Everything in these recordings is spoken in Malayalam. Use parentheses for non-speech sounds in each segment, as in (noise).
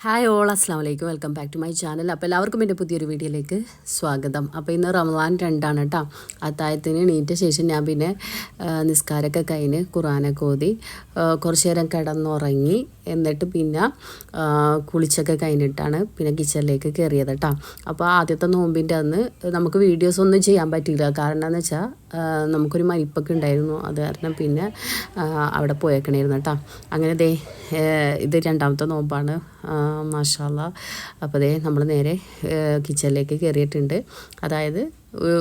ഹായ് ഓൾ അസ്സാം വലൈക്കും welcome back to my channel അപ്പോൾ എല്ലാവർക്കും എന്റെ പുതിയൊരു വീഡിയോയിലേക്ക് സ്വാഗതം. അപ്പോൾ ഇന്ന് റമദാൻ രണ്ടാണ് കേട്ടോ അത്താഴത്തിന് എണീറ്റ ശേഷം ഞാൻ പിന്നെ നിസ്കാരമൊക്കെ കഴിഞ്ഞ് ഖുറാനൊക്കെ ഓതി കുറച്ച് നേരം കിടന്നുറങ്ങി എന്നിട്ട് പിന്നെ കുളിച്ചൊക്കെ കഴിഞ്ഞിട്ടാണ് പിന്നെ കിച്ചണിലേക്ക് കയറിയത് കേട്ടോ അപ്പോൾ ആദ്യത്തെ നോമ്പിന്റെ അന്ന് നമുക്ക് വീഡിയോസ് ഒന്നും ചെയ്യാൻ പറ്റിയില്ല. കാരണം എന്താണെന്ന് വെച്ചാൽ നമുക്കൊരു മരിപ്പൊക്കെ ഉണ്ടായിരുന്നു. അത് കാരണം പിന്നെ അവിടെ പോയേക്കണായിരുന്നു കേട്ടോ അങ്ങനെ ദേ ഇത് രണ്ടാമത്തെ നോമ്പാണ്. മാഷാല്ല അപ്പോൾ ദേ നമ്മൾ നേരെ കിച്ചണിലേക്ക് കയറിയിട്ടുണ്ട്. അതായത്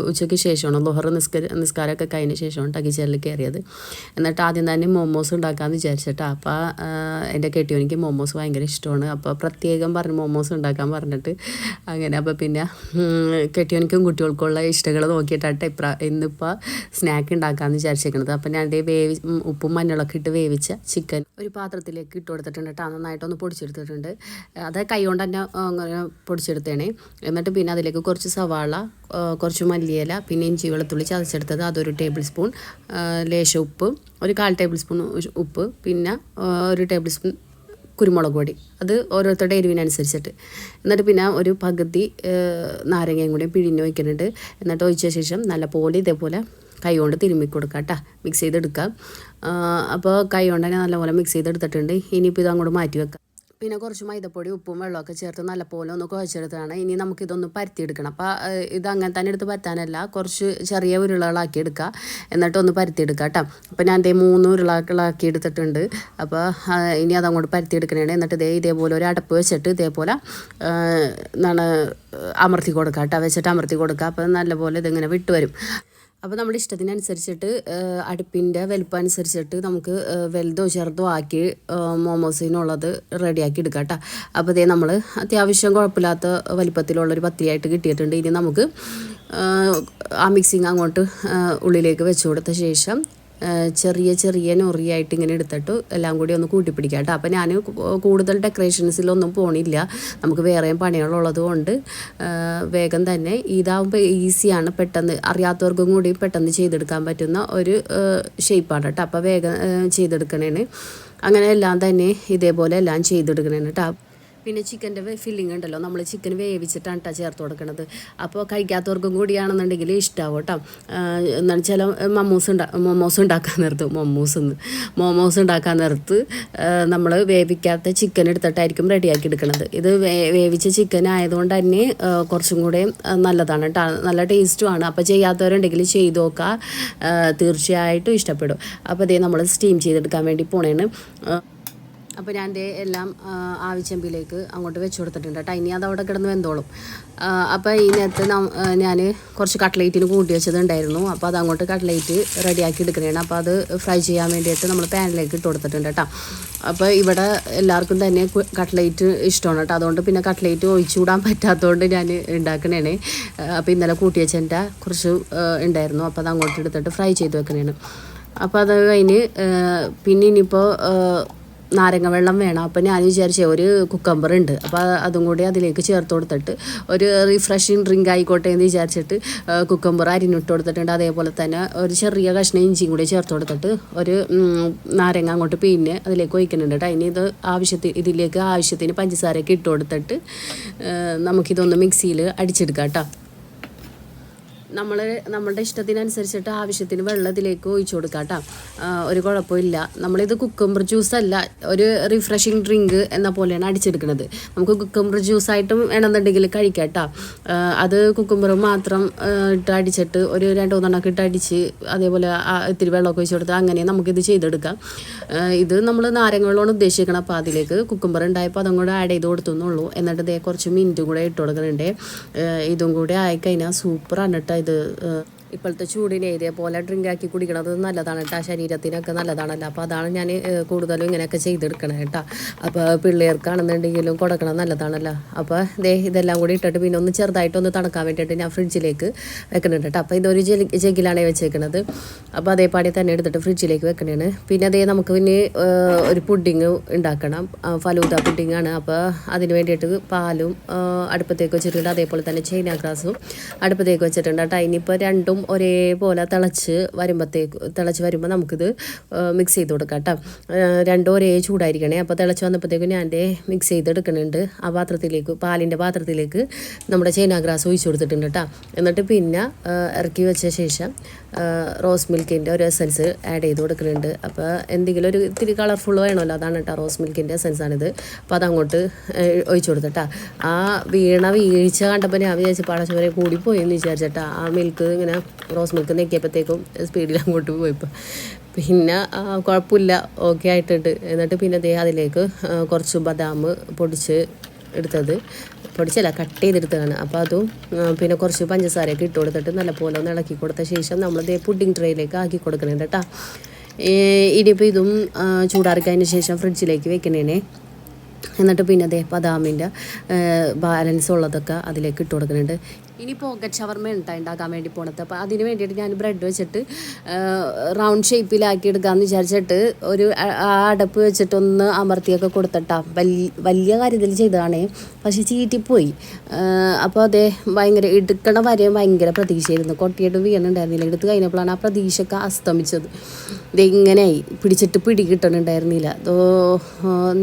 ഉച്ചയ്ക്ക് ശേഷമാണ് ലോഹർ നിസ്കര നിസ്കാരമൊക്കെ കഴിഞ്ഞ ശേഷമാണ് കേട്ടോ കിച്ചണിൽ കയറിയത്. എന്നിട്ട് ആദ്യം തന്നെ മോമോസ് ഉണ്ടാക്കാമെന്ന് വിചാരിച്ചിട്ടാ. അപ്പോൾ എന്റെ കെട്ടിയോനിക്ക് മോമോസ് ഭയങ്കര ഇഷ്ടമാണ്. അപ്പോൾ പ്രത്യേകം പറഞ്ഞ് മോമോസ് ഉണ്ടാക്കാൻ പറഞ്ഞിട്ട് അങ്ങനെ. അപ്പോൾ പിന്നെ കെട്ടിയോനിക്കും കുട്ടികൾക്കുള്ള ഇഷ്ടങ്ങൾ നോക്കിയിട്ടാട്ടെ ഇപ്ര ഇന്നിപ്പോൾ സ്നാക്ക് ഉണ്ടാക്കാമെന്ന് വിചാരിച്ചേക്കണത് അപ്പോൾ ഞാൻ വേവി ഉപ്പും മഞ്ഞളൊക്കെ ഇട്ട് വേവിച്ച ചിക്കൻ ഒരു പാത്രത്തിലേക്ക് ഇട്ട് കൊടുത്തിട്ടുണ്ട് കേട്ടോ നന്നായിട്ടൊന്ന് പൊടിച്ചെടുത്തിട്ടുണ്ട്. അത് കൈ കൊണ്ട് തന്നെ അങ്ങനെ പൊടിച്ചെടുത്തേണേ എന്നിട്ട് പിന്നെ അതിലേക്ക് കുറച്ച് സവാള ആ, കുറച്ച് മല്ലിയില പിന്നെ ഇഞ്ചി വെളുത്തുള്ളി ചതച്ചെടുത്തത് അതൊരു ടേബിൾ സ്പൂൺ ലേശ ഉപ്പ് ഒരു കാൽ ടേബിൾ സ്പൂൺ ഉപ്പ് പിന്നെ ഒരു ടേബിൾ സ്പൂൺ കുരുമുളക് പൊടി. അത് ഓരോരുത്തരുടെ എരിവിനനുസരിച്ചിട്ട്. എന്നിട്ട് പിന്നെ ഒരു പകുതി നാരങ്ങയും കൂടി പിഴിഞ്ഞ് വയ്ക്കുന്നുണ്ട് എന്നിട്ട് ഒഴിച്ച ശേഷം നല്ലപോലെ ഇതേപോലെ കൈ കൊണ്ട് തിരുമ്മി കൊടുക്കുക കേട്ടോ മിക്സ് ചെയ്തെടുക്കാം. അപ്പോൾ കൈ കൊണ്ട് തന്നെ നല്ലപോലെ മിക്സ് ചെയ്തെടുത്തിട്ടുണ്ട്. ഇനിയിപ്പോൾ ഇത് അങ്ങോട്ട് മാറ്റി വെക്കാം. പിന്നെ കുറച്ച് മൈദപ്പൊടി ഉപ്പും വെള്ളമൊക്കെ ചേർത്ത് നല്ലപോലെ ഒന്ന് കുഴച്ചെടുത്താണ് ഇനി നമുക്കിതൊന്ന് പരത്തിയെടുക്കണം. അപ്പോൾ ഇത് അങ്ങനെ തന്നെ എടുത്ത് പരത്താനല്ല കുറച്ച് ചെറിയ ഉരുളകളാക്കി എടുക്കുക എന്നിട്ട് ഒന്ന് പരത്തിയെടുക്കുക കേട്ടോ. അപ്പോൾ ഞാൻ ദേ മൂന്ന് ഉരുളകളാക്കി എടുത്തിട്ടുണ്ട്. അപ്പോൾ ഇനി അതങ്ങോട്ട് പരത്തിയെടുക്കണേ എന്നിട്ട് ഇതേ ഇതേപോലെ ഒരു അടപ്പ് വെച്ചിട്ട് ഇതേപോലെ എന്താണ് അമർത്തി കൊടുക്കുക കേട്ടോ. വെച്ചിട്ട് അമർത്തി കൊടുക്കുക അപ്പോൾ നല്ലപോലെ ഇതിങ്ങനെ വിട്ട് വരും. അപ്പോൾ നമ്മുടെ ഇഷ്ടത്തിനനുസരിച്ചിട്ട് അടുപ്പിന്റെ വലിപ്പം അനുസരിച്ചിട്ട് നമുക്ക് വലുതോ ചെറുതോ ആക്കി മോമോസിനുള്ളത് റെഡിയാക്കി എടുക്കാം കേട്ടോ. അപ്പോൾ ഇതേ നമ്മൾ അത്യാവശ്യം കുഴപ്പമില്ലാത്ത വലിപ്പത്തിലുള്ളൊരു പത്തിരിയായിട്ട് കിട്ടിയിട്ടുണ്ട്. ഇനി നമുക്ക് ആ മിക്സിങ് അങ്ങോട്ട് ഉള്ളിലേക്ക് വെച്ച് കൊടുത്ത ശേഷം ചെറിയ ചെറിയ നൊറിയായിട്ട് ഇങ്ങനെ എടുത്തിട്ട് എല്ലാം കൂടി ഒന്ന് കൂട്ടിപ്പിടിക്കാം കേട്ടോ. അപ്പോൾ ഞാൻ കൂടുതൽ ഡെക്കറേഷൻസിലൊന്നും പോണില്ല. നമുക്ക് വേറെയും പണികളുള്ളത് കൊണ്ട് വേഗം തന്നെ ഇതാവുമ്പോൾ ഈസിയാണ് പെട്ടെന്ന് അറിയാത്തവർക്കും കൂടി പെട്ടെന്ന് ചെയ്തെടുക്കാൻ പറ്റുന്ന ഒരു ഷേപ്പാണ് കേട്ടോ. അപ്പോൾ വേഗം ചെയ്തെടുക്കണേന് അങ്ങനെ എല്ലാം തന്നെ ഇതേപോലെ എല്ലാം ചെയ്തെടുക്കണേന് കേട്ടോ. പിന്നെ ചിക്കന്റെ ഫില്ലിംഗ് ഉണ്ടല്ലോ. നമ്മൾ ചിക്കൻ വേവിച്ചിട്ടാണ് കേട്ടോ ചേർത്ത് കൊടുക്കുന്നത് അപ്പോൾ കഴിക്കാത്തവർക്കും കൂടിയാണെന്നുണ്ടെങ്കിൽ ഇഷ്ടമാവും കേട്ടോ എന്താണ് ചില മമ്മൂസ് ഉണ്ടാ മൊമോസ് ഉണ്ടാക്കാൻ നിർത്തും മൊമോസ് മോമോസ് ഉണ്ടാക്കാൻ നിർത്ത് നമ്മൾ വേവിക്കാത്ത ചിക്കൻ എടുത്തിട്ടായിരിക്കും റെഡിയാക്കി എടുക്കുന്നത് ഇത് വേവിച്ച ചിക്കൻ ആയതുകൊണ്ട് തന്നെ കുറച്ചും കൂടെ നല്ലതാണ് കേട്ടോ നല്ല ടേസ്റ്റുമാണ് അപ്പോൾ ചെയ്യാത്തവരുണ്ടെങ്കിൽ ചെയ്ത് നോക്കുക തീർച്ചയായിട്ടും ഇഷ്ടപ്പെടും. അപ്പോൾ ഇതേ നമ്മൾ സ്റ്റീം ചെയ്തെടുക്കാൻ വേണ്ടി പോണേണ്. അപ്പോൾ ഞാൻ ദേ എല്ലാം ആവശ്യമ്പിലേക്ക് അങ്ങോട്ട് വെച്ച് കൊടുത്തിട്ടുണ്ട് കേട്ടോ. ഇനി അത് അവിടെ കിടന്ന് വെന്തോളും. അപ്പോൾ ഇതിനകത്ത് ഞാൻ കുറച്ച് കട്ട്ലേറ്റിന് കൂട്ടി വെച്ചതുണ്ടായിരുന്നു. അപ്പോൾ അത് അങ്ങോട്ട് കട്ട്ലേറ്റ് റെഡിയാക്കി എടുക്കണേണ് അപ്പോൾ അത് ഫ്രൈ ചെയ്യാൻ വേണ്ടിയിട്ട് നമ്മൾ പാനിലേക്ക് ഇട്ട് കൊടുത്തിട്ടുണ്ട് കേട്ടോ. അപ്പോൾ ഇവിടെ എല്ലാവർക്കും തന്നെ കട്ട്ലേറ്റ് ഇഷ്ടമാണ് കേട്ടോ. അതുകൊണ്ട് പിന്നെ കട്ട്ലേറ്റ് ഒഴിച്ചുകൂടാൻ പറ്റാത്തതുകൊണ്ട് ഞാൻ ഉണ്ടാക്കണേണ് അപ്പോൾ ഇന്നലെ കൂട്ടി വെച്ചതിന്റെ കുറച്ച് ഉണ്ടായിരുന്നു. അപ്പോൾ അത് അങ്ങോട്ട് എടുത്തിട്ട് ഫ്രൈ ചെയ്ത് വെക്കണേണ് അപ്പോൾ അത് കഴിഞ്ഞ് പിന്നെ ഇനിയിപ്പോൾ നാരങ്ങ വെള്ളം വേണം. അപ്പം ഞാൻ വിചാരിച്ച ഒരു കുക്കമ്പർ ഉണ്ട്. അപ്പോൾ അതും കൂടി അതിലേക്ക് ചേർത്ത് കൊടുത്തിട്ട് ഒരു റിഫ്രഷിങ് ഡ്രിങ്ക് ആയിക്കോട്ടെ എന്ന് വിചാരിച്ചിട്ട് കുക്കമ്പർ അരിഞ്ഞിട്ട് കൊടുത്തിട്ടുണ്ട്. അതേപോലെ തന്നെ ഒരു ചെറിയ കഷ്ണം ഇഞ്ചിയും കൂടി ചേർത്ത് കൊടുത്തിട്ട് ഒരു നാരങ്ങ അങ്ങോട്ട് പിന്നെ അതിലേക്ക് ഒഴിക്കുന്നുണ്ട് കേട്ടോ. ഇനി ഇത് ആവശ്യത്തിന് ഇതിലേക്ക് ആവശ്യത്തിന് പഞ്ചസാരയൊക്കെ ഇട്ട് കൊടുത്തിട്ട് നമുക്കിതൊന്ന് മിക്സിയിൽ അടിച്ചെടുക്കാം കേട്ടോ. നമ്മൾ നമ്മളുടെ ഇഷ്ടത്തിനനുസരിച്ചിട്ട് ആവശ്യത്തിന് വെള്ളത്തിലേക്ക് ഒഴിച്ചു കൊടുക്കാം കേട്ടോ. ഒരു കുഴപ്പമില്ല. നമ്മളിത് കുക്കമ്പർ ജ്യൂസ് അല്ല ഒരു റിഫ്രഷിങ് ഡ്രിങ്ക് എന്ന പോലെയാണ് അടിച്ചെടുക്കുന്നത്. നമുക്ക് കുക്കുംബർ ജ്യൂസായിട്ടും വേണമെന്നുണ്ടെങ്കിൽ കഴിക്കാം കേട്ടോ. അത് കുക്കുംബർ മാത്രം ഇട്ട് അടിച്ചിട്ട് ഒരു രണ്ട് മൂന്നെണ്ണമൊക്കെ ഇട്ട് അടിച്ച് അതേപോലെ ഇത്തിരി വെള്ളമൊക്കെ ഒഴിച്ചു കൊടുത്ത് അങ്ങനെ നമുക്കിത് ചെയ്തെടുക്കാം. ഇത് നമ്മൾ നാരങ്ങ വെള്ളമാണ് ഉദ്ദേശിക്കണം അപ്പോൾ അതിലേക്ക് കുക്കുംബർ ഉണ്ടായപ്പോൾ അതും കൂടെ ആഡ് ചെയ്ത് കൊടുത്തുന്നുള്ളൂ. എന്നിട്ട് ഇതേ കുറച്ച് മിനിറ്റും കൂടെ ഇട്ട് കൊടുക്കുന്നുണ്ട്. ഇതും കൂടെ ആയിക്കഴിഞ്ഞാൽ സൂപ്പറാണ് കേട്ടോ ഇത് ഏഹ് ഇപ്പോഴത്തെ ചൂടിനെ ഇതേപോലെ ഡ്രിങ്ക് ആക്കി കുടിക്കണത് നല്ലതാണ് കേട്ടോ. ശരീരത്തിനൊക്കെ നല്ലതാണല്ലോ. അപ്പോൾ അതാണ് ഞാൻ കൂടുതലും ഇങ്ങനെയൊക്കെ ചെയ്തെടുക്കണത് കേട്ടോ. അപ്പോൾ പിള്ളേർക്കാണെന്നുണ്ടെങ്കിലും കൊടുക്കണം നല്ലതാണല്ലോ. അപ്പോൾ ദേ ഇതെല്ലാം കൂടി ഇട്ടിട്ട് പിന്നെ ഒന്ന് ചെറുതായിട്ട് ഒന്ന് തണുക്കാൻ വേണ്ടിയിട്ട് ഞാൻ ഫ്രിഡ്ജിലേക്ക് വെക്കുന്നുണ്ട് കേട്ടോ. അപ്പോൾ ഇതൊരു ജെലി ജെഗിലാണ് വെച്ചേക്കണത്. അപ്പോൾ അതേപാടി തന്നെ എടുത്തിട്ട് ഫ്രിഡ്ജിലേക്ക് വെക്കണേണ്. പിന്നെ അതേ നമുക്ക് പിന്നെ ഒരു പുഡിങ് ഉണ്ടാക്കണം. ഫലൂദ പുഡിങ്ങാണ് അപ്പോൾ അതിന് വേണ്ടിയിട്ട് പാലും അടുപ്പത്തേക്ക് വെച്ചിട്ടുണ്ട്. അതേപോലെ തന്നെ ചൈന ഗ്രാസും അടുപ്പത്തേക്ക് വെച്ചിട്ടുണ്ട് കേട്ടോ. ഇനിയിപ്പോൾ രണ്ടും ഒരേപോലെ തിളച്ച് വരുമ്പോഴത്തേക്ക് തിളച്ച് വരുമ്പോൾ നമുക്കിത് മിക്സ് ചെയ്ത് കൊടുക്കാം കേട്ടോ രണ്ടും ഒരേ ചൂടായിരിക്കണേ. അപ്പോൾ തിളച്ച് വന്നപ്പോഴത്തേക്കും ഞാൻ മിക്സ് ചെയ്തെടുക്കുന്നുണ്ട് ആ പാത്രത്തിലേക്ക് പാലിന്റെ പാത്രത്തിലേക്ക് നമ്മുടെ ചൈന ഗ്രാസ് ഒഴിച്ചു കൊടുത്തിട്ടുണ്ട് കേട്ടോ എന്നിട്ട് പിന്നെ ഇറക്കി വെച്ച ശേഷം റോസ് മിൽക്കിന്റെ ഒരു എസൻസ് ആഡ് ചെയ്ത് കൊടുക്കുന്നുണ്ട്. അപ്പോൾ എന്തെങ്കിലും ഒരു ഇത്തിരി കളർഫുൾ വേണമല്ലോ? അതാണ് കേട്ടോ റോസ് മിൽക്കിന്റെ എസൻസാണിത് അപ്പോൾ അതങ്ങോട്ട് ഒഴിച്ചു കൊടുത്തിട്ടാ ആ വീണ വീഴ്ച കണ്ടപ്പോൾ ഞാൻ വിചാരിച്ചു പടച്ചവരെ കൂടിപ്പോയി എന്ന് വിചാരിച്ചിട്ടാ ആ മിൽക്ക് ഇങ്ങനെ റോസ് മിൽക്ക് നെക്കിയപ്പോഴത്തേക്കും സ്പീഡിൽ അങ്ങോട്ട് പോയിപ്പോൾ പിന്നെ കുഴപ്പമില്ല ഓക്കെ ആയിട്ടുണ്ട്. എന്നിട്ട് പിന്നെ ദേ അതിലേക്ക് കുറച്ച് ബദാം പൊടിച്ച് എടുത്തത്. പൊടിച്ചല്ല കട്ട് ചെയ്തെടുത്തതാണ്. അപ്പോൾ അതും പിന്നെ കുറച്ച് പഞ്ചസാരയൊക്കെ ഇട്ട് കൊടുത്തിട്ട് നല്ലപോലെ ഒന്ന് ഇളക്കി കൊടുത്ത ശേഷം നമ്മൾ ദേ പുഡിംഗ് ട്രേയിലേക്ക് ആക്കി കൊടുക്കണേ കേട്ടോ. ഇനിയിപ്പോൾ ഇതും ചൂടാറിക്കതിന് ശേഷം ഫ്രിഡ്ജിലേക്ക് വെക്കണേനെ. എന്നിട്ട് പിന്നെ അതേ ബദാമിന്റെ ബാലൻസ് ഉള്ളതൊക്കെ അതിലേക്ക് ഇട്ട് കൊടുക്കുന്നുണ്ട് ഇനി പോക്കറ്റ് ഷവർമ ഉണ്ടായി ഉണ്ടാക്കാൻ വേണ്ടി പോണത്. അപ്പോൾ അതിന് വേണ്ടിയിട്ട് ഞാൻ ബ്രെഡ് വെച്ചിട്ട് റൗണ്ട് ഷേപ്പിലാക്കി എടുക്കാമെന്ന് വിചാരിച്ചിട്ട് ഒരു അടപ്പ് വെച്ചിട്ടൊന്ന് അമർത്തിയൊക്കെ കൊടുത്തിട്ടാ. വലിയ വലിയ കാര്യത്തിൽ ചെയ്തതാണേ. പക്ഷേ ചീറ്റിപ്പോയി. അപ്പോൾ അതേ ഭയങ്കര എടുക്കണ വരെ ഭയങ്കര പ്രതീക്ഷയായിരുന്നു. കൊട്ടിയിട്ട് വീണുണ്ടായിരുന്നില്ല. എടുത്ത് കഴിഞ്ഞപ്പോഴാണ് ആ പ്രതീക്ഷയൊക്കെ അസ്തമിച്ചത്. ഇതെങ്ങനെയായി പിടിച്ചിട്ട് പിടി കിട്ടണുണ്ടായിരുന്നില്ല. അതോ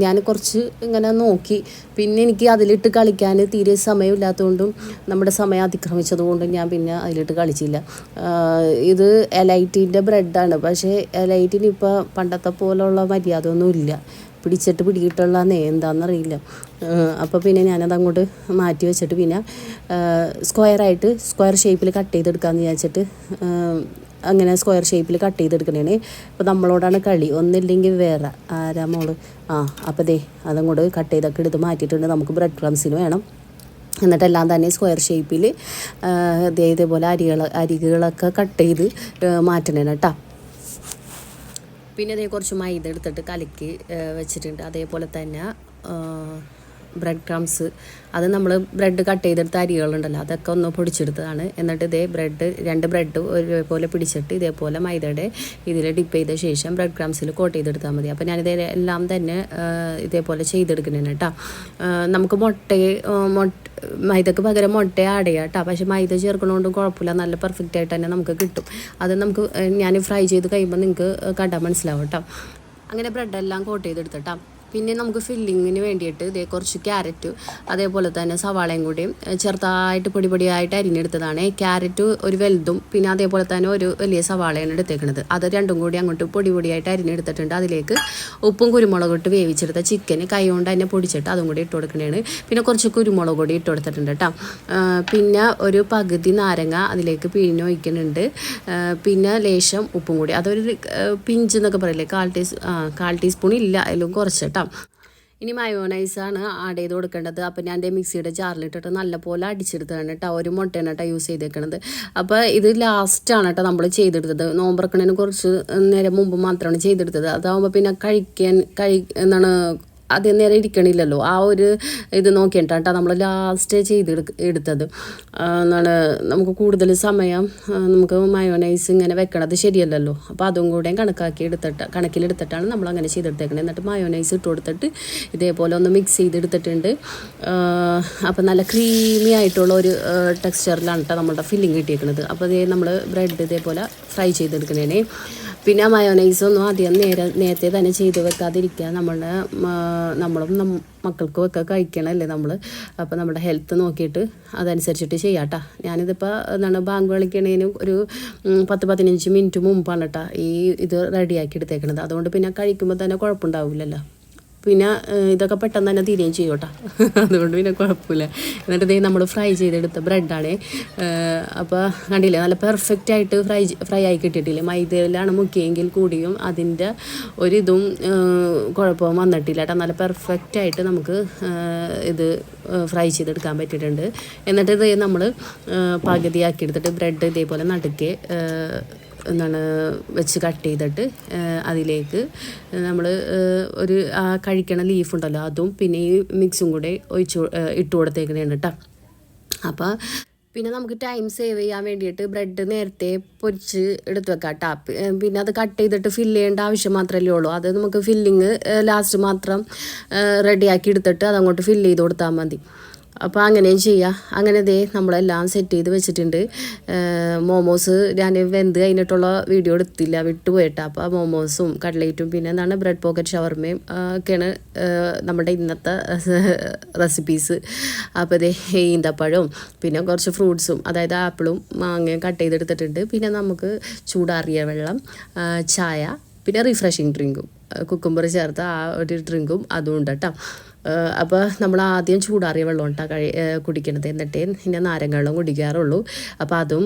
ഞാൻ കുറച്ച് ഇങ്ങനെ നോക്കി. പിന്നെ എനിക്ക് അതിലിട്ട് കളിക്കാൻ തീരെ സമയമില്ലാത്തതുകൊണ്ടും നമ്മുടെ സമയം അതിക്രമിച്ചതുകൊണ്ടും ഞാൻ പിന്നെ അതിലിട്ട് കളിച്ചില്ല. ഇത് എലൈറ്റിന്റെ ബ്രെഡാണ്. പക്ഷേ എലൈറ്റിന് ഇപ്പോൾ പണ്ടത്തെ പോലുള്ള മര്യാദ ഒന്നും ഇല്ല. പിടിച്ചിട്ട് പിടികിട്ടുള്ളന്നേ എന്താണെന്നറിയില്ല അപ്പോൾ പിന്നെ ഞാനത് അങ്ങോട്ട് മാറ്റി വെച്ചിട്ട് പിന്നെ സ്ക്വയറായിട്ട് സ്ക്വയർ ഷേപ്പിൽ കട്ട് ചെയ്തെടുക്കാമെന്ന് വിചാരിച്ചിട്ട് അങ്ങനെ സ്ക്വയർ ഷേപ്പിൽ കട്ട് ചെയ്തെടുക്കണേ അപ്പോൾ നമ്മളോടാണ് കളി. ഒന്നില്ലെങ്കിൽ വേറെ. ആരാ മോൾ? ആ അപ്പോൾ ദേ അതങ്ങോട്ട് കട്ട് ചെയ്തൊക്കെ എടുത്ത് മാറ്റിയിട്ടുണ്ട്. നമുക്ക് ബ്രെഡ് ക്രംസിന് വേണം. എന്നിട്ടെല്ലാം തന്നെ സ്ക്വയർ ഷേപ്പിൽ ഇതേപോലെ അരികൾ അരികളൊക്കെ കട്ട് ചെയ്ത് മാറ്റണേ കേട്ടോ പിന്നെ അതേ കുറച്ച് മൈദ എടുത്തിട്ട് കലക്കി വെച്ചിട്ടുണ്ട്. അതേപോലെ തന്നെ ബ്രെഡ് ക്രംസ് അത് നമ്മൾ ബ്രെഡ് കട്ട് ചെയ്തെടുത്ത അരികളുണ്ടല്ലോ അതൊക്കെ ഒന്ന് പൊടിച്ചെടുത്തതാണ്. എന്നിട്ട് ഇതേ ബ്രെഡ് രണ്ട് ബ്രെഡ് ഒരേപോലെ പിടിച്ചിട്ട് ഇതേപോലെ മൈദയുടെ ഇതിൽ ഡിപ്പ് ചെയ്ത ശേഷം ബ്രെഡ് ക്രംസിൽ കോട്ട് ചെയ്തെടുത്താൽ മതി. അപ്പോൾ ഞാനിത് എല്ലാം തന്നെ ഇതേപോലെ ചെയ്തെടുക്കുന്നുണ്ട് കേട്ടോ. നമുക്ക് മുട്ടയെ മുട്ട മൈദക്ക് പകരം മുട്ട ആഡ് ചെയ്യാം കേട്ടോ. പക്ഷേ മൈദ ചേർക്കണോണ്ടും കുഴപ്പമില്ല. നല്ല പെർഫെക്റ്റ് ആയിട്ട് തന്നെ നമുക്ക് കിട്ടും. അത് നമുക്ക് ഞാൻ ഫ്രൈ ചെയ്ത് കഴിയുമ്പോൾ നിങ്ങൾക്ക് കണ്ടാൽ മനസ്സിലാവും കേട്ടോ. അങ്ങനെ ബ്രെഡെല്ലാം കോട്ട്. ചെയ്തെടുത്തിട്ടാ പിന്നെ നമുക്ക് ഫില്ലിങ്ങിന് വേണ്ടിയിട്ട് ഇതേ കുറച്ച് ക്യാരറ്റ് അതേപോലെ തന്നെ സവാളയും കൂടി ചെറുതായിട്ട് പൊടി പൊടിയായിട്ട് അരിഞ്ഞെടുത്തതാണ്. ക്യാരറ്റ് ഒരു വലുതും പിന്നെ അതേപോലെ തന്നെ ഒരു വലിയ സവാളയാണ് എടുത്തേക്കുന്നത് അത് രണ്ടും കൂടി അങ്ങോട്ട് പൊടി പൊടിയായിട്ട് അരിഞ്ഞെടുത്തിട്ടുണ്ട്. അതിലേക്ക് ഉപ്പും കുരുമുളകും ഇട്ട് വേവിച്ചെടുത്ത ചിക്കന് കൈ കൊണ്ട് തന്നെ പൊടിച്ചിട്ട് അതും കൂടി ഇട്ട് കൊടുക്കണേണ്. പിന്നെ കുറച്ച് കുരുമുളക് കൂടി ഇട്ട് കൊടുത്തിട്ടുണ്ട് കേട്ടോ പിന്നെ ഒരു പകുതി നാരങ്ങ അതിലേക്ക് പിഴിഞ്ഞ് ഒഴിക്കുന്നുണ്ട് പിന്നെ ലേശം ഉപ്പും കൂടി. അതൊരു പിഞ്ച് എന്നൊക്കെ പറയില്ലേ? കാൽ ടീസ് കാൽ ടീസ്പൂൺ ഇല്ല അതിലും കുറച്ച് കേട്ടോ ഇനി മയോണൈസാണ് ആഡ് ചെയ്ത് കൊടുക്കേണ്ടത്. അപ്പോൾ ഞാൻ എന്റെ മിക്സിയുടെ ജാറിലിട്ടിട്ട് നല്ലപോലെ അടിച്ചെടുത്തതാണ് കേട്ടോ. ഒരു മുട്ടയാണ് കേട്ടോ യൂസ് ചെയ്തേക്കണത്. അപ്പോൾ ഇത് ലാസ്റ്റാണ് കേട്ടോ നമ്മൾ ചെയ്തെടുത്തത്. നോമ്പറക്കണതിന് കുറച്ച് നേരം മുമ്പ് മാത്രമാണ് ചെയ്തെടുത്തത്. അതാകുമ്പോൾ പിന്നെ കഴിക്കാൻ കഴി എന്താണ് ആദ്യം നേരെ ഇരിക്കണില്ലല്ലോ. ആ ഒരു ഇത് നോക്കിയിട്ടാണ് നമ്മൾ ലാസ്റ്റ് ചെയ്ത് എടുത്തത്. എന്നാണ് നമുക്ക് കൂടുതൽ സമയം നമുക്ക് മയോണൈസ് ഇങ്ങനെ വെക്കണത് ശരിയല്ലല്ലോ. അപ്പോൾ അതും കൂടെ കണക്കാക്കി എടുത്തിട്ട് കണക്കിലെടുത്തിട്ടാണ് നമ്മൾ അങ്ങനെ ചെയ്തെടുത്തേക്കണത് എന്നിട്ട് മയോണൈസ് ഇട്ട് കൊടുത്തിട്ട് ഇതേപോലെ ഒന്ന് മിക്സ് ചെയ്തെടുത്തിട്ടുണ്ട് അപ്പോൾ നല്ല ക്രീമി ആയിട്ടുള്ള ഒരു ടെക്സ്ചറിലാണ് കേട്ടോ നമ്മളുടെ ഫില്ലിങ് കിട്ടിയേക്കുന്നത് അപ്പോൾ ഇതേ നമ്മൾ ബ്രെഡ് ഇതേപോലെ ഫ്രൈ ചെയ്തെടുക്കണേ പിന്നെ മയോനൈസൊന്നും ആദ്യം നേരെ നേരത്തെ തന്നെ ചെയ്ത് വെക്കാതിരിക്കുക. നമ്മളുടെ നമ്മളും മക്കൾക്കും ഒക്കെ കഴിക്കണമല്ലേ നമ്മൾ അപ്പോൾ നമ്മുടെ ഹെൽത്ത് നോക്കിയിട്ട് അതനുസരിച്ചിട്ട് ചെയ്യാട്ടാ. ഞാനിതിപ്പോൾ എന്താണ് ബാങ്ക് വിളിക്കണേനും ഒരു പത്ത് പതിനഞ്ച് മിനിറ്റ് മുമ്പാണ് കേട്ടോ ഈ ഇത് റെഡിയാക്കി എടുത്തേക്കണത്. അതുകൊണ്ട് പിന്നെ കഴിക്കുമ്പോൾ തന്നെ കുഴപ്പമുണ്ടാവില്ലല്ലോ. പിന്നെ ഇതൊക്കെ പെട്ടെന്ന് തന്നെ തീരുകയും ചെയ്യും കേട്ടോ. അതുകൊണ്ട് പിന്നെ കുഴപ്പമില്ല. എന്നിട്ട് ഇതേ നമ്മൾ ഫ്രൈ ചെയ്തെടുത്ത ബ്രെഡാണ്. അപ്പോൾ കണ്ടില്ലേ നല്ല പെർഫെക്റ്റ് ആയിട്ട് ഫ്രൈ ഫ്രൈ ആയി കിട്ടിയിട്ടില്ലേ? മൈദയിലാണ് മുക്കിയെങ്കിൽ കൂടിയും അതിന്റെ ഒരിതും കുഴപ്പവും വന്നിട്ടില്ല കേട്ടോ. നല്ല പെർഫെക്റ്റ് ആയിട്ട് നമുക്ക് ഇത് ഫ്രൈ ചെയ്തെടുക്കാൻ പറ്റിയിട്ടുണ്ട്. എന്നിട്ട് ഇത് നമ്മൾ പകുതിയാക്കി എടുത്തിട്ട് ബ്രെഡ് ഇതേപോലെ നടുക്കെ എന്താണ് വെച്ച് കട്ട് ചെയ്തിട്ട് അതിലേക്ക് നമ്മൾ ഒരു ആ കഴിക്കണ ലീഫ് ഉണ്ടല്ലോ അതും പിന്നെ ഈ മിക്സും കൂടെ ഒഴിച്ചു ഇട്ട് കൊടുത്തേക്കണേണ് കേട്ടോ അപ്പോൾ പിന്നെ നമുക്ക് ടൈം സേവ് ചെയ്യാൻ വേണ്ടിയിട്ട് ബ്രെഡ് നേരത്തെ പൊരിച്ച് എടുത്ത് വെക്കാം കേട്ടോ പിന്നെ അത് കട്ട് ചെയ്തിട്ട് ഫില്ല് ചെയ്യേണ്ട ആവശ്യം മാത്രമല്ലേ ഉള്ളൂ. അത് നമുക്ക് ഫില്ലിങ് ലാസ്റ്റ് മാത്രം റെഡിയാക്കി എടുത്തിട്ട് അതങ്ങോട്ട് ഫില്ല് ചെയ്ത് കൊടുത്താൽ മതി. അപ്പോൾ അങ്ങനെയും ചെയ്യാം. അങ്ങനെ ദേ നമ്മളെല്ലാം സെറ്റ് ചെയ്ത് വെച്ചിട്ടുണ്ട്. മോമോസ് ഞാൻ വെന്ത് കഴിഞ്ഞിട്ടുള്ള വീഡിയോ എടുത്തില്ല വിട്ടുപോയിട്ടാ. അപ്പോൾ മോമോസും കട്ട്ലേറ്റും പിന്നെ എന്താണ് ബ്രെഡ് പോക്കറ്റ് ഷവർമയും ഒക്കെയാണ് നമ്മുടെ ഇന്നത്തെ റെസിപ്പീസ് അപ്പോൾ ദേ ഈന്തപ്പഴവും പിന്നെ കുറച്ച് ഫ്രൂട്ട്സും അതായത് ആപ്പിളും മാങ്ങയും കട്ട് ചെയ്തെടുത്തിട്ടുണ്ട്. പിന്നെ നമുക്ക് ചൂടാറിയ വെള്ളം ചായ പിന്നെ റിഫ്രഷിങ് ഡ്രിങ്കും കുക്കുംബർ ചേർത്ത ആ ഒരു ഡ്രിങ്കും അതും ഉണ്ട് കേട്ടോ അപ്പോൾ നമ്മൾ ആദ്യം ചൂടാറിയ വെള്ളം ഉണ്ടാ കഴി കുടിക്കണത്. എന്നിട്ടേ പിന്നെ നാരങ്ങ വെള്ളം കുടിക്കാറുള്ളൂ. അപ്പോൾ അതും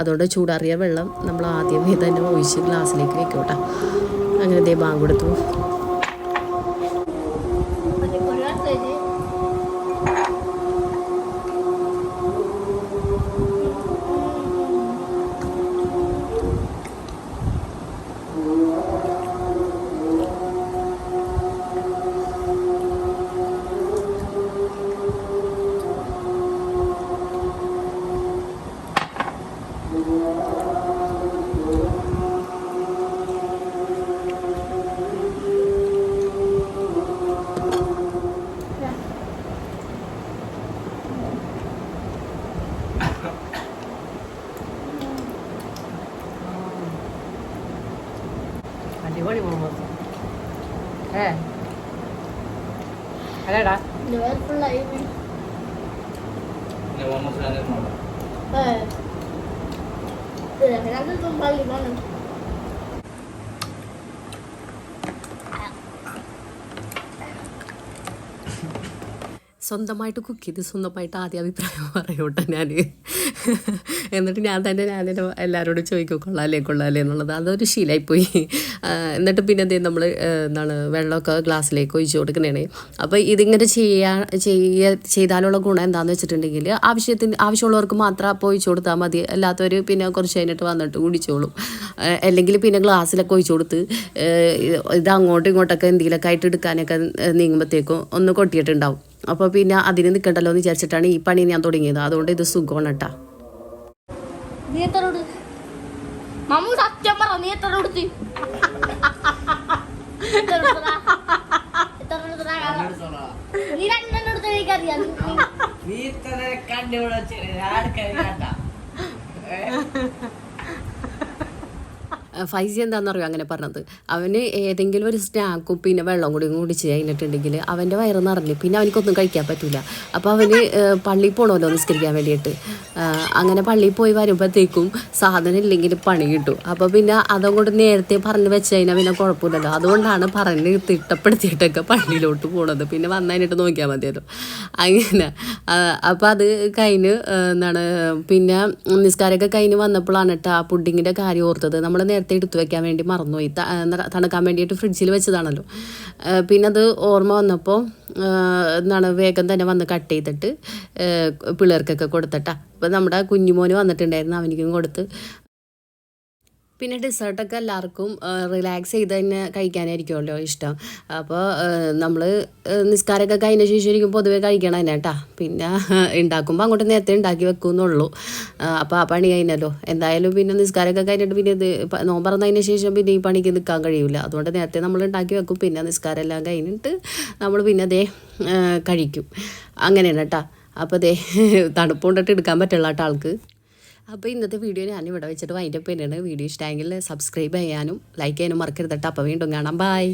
അതുകൊണ്ട് ചൂടാറിയ വെള്ളം നമ്മൾ ആദ്യമേ തന്നെ ഒഴിച്ച് ഗ്ലാസ്സിലേക്ക് വെക്കോട്ടെ. കേട്ടോ അങ്ങനെ ദേ ബാങ്ക് കൊടുത്തു. അടിപൊളി മോമോസ് ഏ. അല്ലേടാ? സ്വന്തമായിട്ട് കുക്ക് ചെയ്ത് സ്വന്തമായിട്ട് ആദ്യ അഭിപ്രായം പറയോട്ടെ ഞാൻ (laughs) എന്നിട്ട് ഞാൻ തന്നെ ഞാൻ തന്നെ എല്ലാവരോടും ചോദിക്കും കൊള്ളാലേ കൊള്ളാലേ എന്നുള്ളത്. അതൊരു ശീലമായിപ്പോയി എന്നിട്ട് പിന്നെ എന്തെയും നമ്മൾ എന്താണ് വെള്ളമൊക്കെ ഗ്ലാസ്സിലേക്ക് ഒഴിച്ചു കൊടുക്കണേ അപ്പോൾ ഇതിങ്ങനെ ചെയ്യാ ചെയ്യ ചെയ്താലുള്ള ഗുണം എന്താണെന്ന് വെച്ചിട്ടുണ്ടെങ്കിൽ ആവശ്യത്തിന് ആവശ്യമുള്ളവർക്ക് മാത്രം അപ്പോൾ ഒഴിച്ചു കൊടുത്താൽ മതി. അല്ലാത്തവർ പിന്നെ കുറച്ച് കഴിഞ്ഞിട്ട് വന്നിട്ട് കുടിച്ചോളും. അല്ലെങ്കിൽ പിന്നെ ഗ്ലാസ്സിലൊക്കെ ഒഴിച്ചു കൊടുത്ത് ഇത് അങ്ങോട്ടും ഇങ്ങോട്ടൊക്കെ എന്തെങ്കിലുമൊക്കെ ആയിട്ട് എടുക്കാനൊക്കെ നീങ്ങുമ്പോഴത്തേക്കും ഒന്ന് കൊട്ടിയിട്ടുണ്ടാവും. അപ്പോൾ പിന്നെ അതിന് നിൽക്കണ്ടല്ലോ എന്ന് വിചാരിച്ചിട്ടാണ് ഈ പണി ഞാൻ തുടങ്ങിയത്. അതുകൊണ്ട് ഇത് സുഖമാണ് കേട്ടാ നീ എത്ര മമ്മു സത്യം പറ നീ എത്ര കൊടുത്ത്? നീ രണ്ടെണ്ണം എടുത്ത് എനിക്കറിയാം നീ- (laughs) ഫൈസി എന്താണെന്നറിയോ അങ്ങനെ പറഞ്ഞത്. അവന് ഏതെങ്കിലും ഒരു സ്നാക്കും പിന്നെ വെള്ളം കൂടി കുടിച്ച് കഴിഞ്ഞിട്ടുണ്ടെങ്കിൽ അവന്റെ വയറ് നിറഞ്ഞു പിന്നെ അവനിക്കൊന്നും കഴിക്കാൻ പറ്റില്ല അപ്പോൾ അവന് പള്ളിയിൽ പോകണമല്ലോ നിസ്കരിക്കാൻ വേണ്ടിയിട്ട്. അങ്ങനെ പള്ളിയിൽ പോയി വരുമ്പോഴത്തേക്കും സാധനം ഇല്ലെങ്കിൽ പണി കിട്ടും. അപ്പോൾ പിന്നെ അതും കൊണ്ട് നേരത്തെ പറഞ്ഞ് വെച്ച് കഴിഞ്ഞാൽ പിന്നെ കുഴപ്പമില്ലല്ലോ. അതുകൊണ്ടാണ് പറഞ്ഞ് തിട്ടപ്പെടുത്തിയിട്ടൊക്കെ പള്ളിയിലോട്ട് പോണത്. പിന്നെ വന്നതിനായിട്ട് നോക്കിയാൽ മതിയല്ലോ. അങ്ങനെ അപ്പോൾ അത് കഴിഞ്ഞ് എന്താണ് പിന്നെ നിസ്കാരമൊക്കെ കഴിഞ്ഞ് വന്നപ്പോഴാണ് കേട്ടോ ആ പുഡിങ്ങിന്റെ കാര്യം ഓർത്തത്. നമ്മൾ നേരത്തെ എടുത്തു വെക്കാൻ വേണ്ടി മറന്നുപോയി. തണുക്കാൻ വേണ്ടിയിട്ട് ഫ്രിഡ്ജിൽ വെച്ചതാണല്ലോ. പിന്നെ അത് ഓർമ്മ വന്നപ്പോൾ എന്താണ് വേഗം തന്നെ വന്ന് കട്ട് ചെയ്തിട്ട് പിള്ളേർക്കൊക്കെ കൊടുത്തട്ടാ. അപ്പോൾ നമ്മുടെ കുഞ്ഞുമോന് വന്നിട്ടുണ്ടായിരുന്നു അവനിക്കും കൊടുത്ത്. പിന്നെ ഡെസേർട്ടൊക്കെ എല്ലാവർക്കും റിലാക്സ് ചെയ്ത് തന്നെ കഴിക്കാനായിരിക്കുമല്ലോ ഇഷ്ടം. അപ്പോൾ നമ്മൾ നിസ്കാരമൊക്കെ കഴിഞ്ഞ ശേഷം ഇരിക്കും പൊതുവെ കഴിക്കണം തന്നെ കേട്ടാ. പിന്നെ ഉണ്ടാക്കുമ്പോൾ അങ്ങോട്ട് നേരത്തെ ഉണ്ടാക്കി വെക്കുമെന്നുള്ളൂ അപ്പോൾ ആ പണി കഴിഞ്ഞല്ലോ. എന്തായാലും പിന്നെ നിസ്കാരമൊക്കെ കഴിഞ്ഞിട്ട് പിന്നെ ഇത് നോമ്പറന്നതിന് ശേഷം പിന്നെ ഈ പണിക്ക് നിൽക്കാൻ കഴിയില്ല അതുകൊണ്ട് നേരത്തെ നമ്മൾ ഉണ്ടാക്കി വെക്കും. പിന്നെ നിസ്കാരം എല്ലാം കഴിഞ്ഞിട്ട് നമ്മൾ പിന്നെ അതേ കഴിക്കും. അങ്ങനെയാണ് കേട്ടാ. അപ്പോൾ ദേ തണുപ്പ് കൊണ്ടിട്ട് എടുക്കാൻ പറ്റുള്ള കേട്ടോ ആൾക്ക് അപ്പോൾ ഇന്നത്തെ വീഡിയോ ഞാൻ ഇവിടെ വെച്ചിട്ട് വൈൻഡപ്പ് തന്നെയാണ് വീഡിയോ ഇഷ്ടമായെങ്കിൽ സബ്സ്ക്രൈബ് ചെയ്യാനും ലൈക്ക് ചെയ്യാനും മറക്കരുതട്ടോ അപ്പോൾ വീണ്ടും കാണാം. ബൈ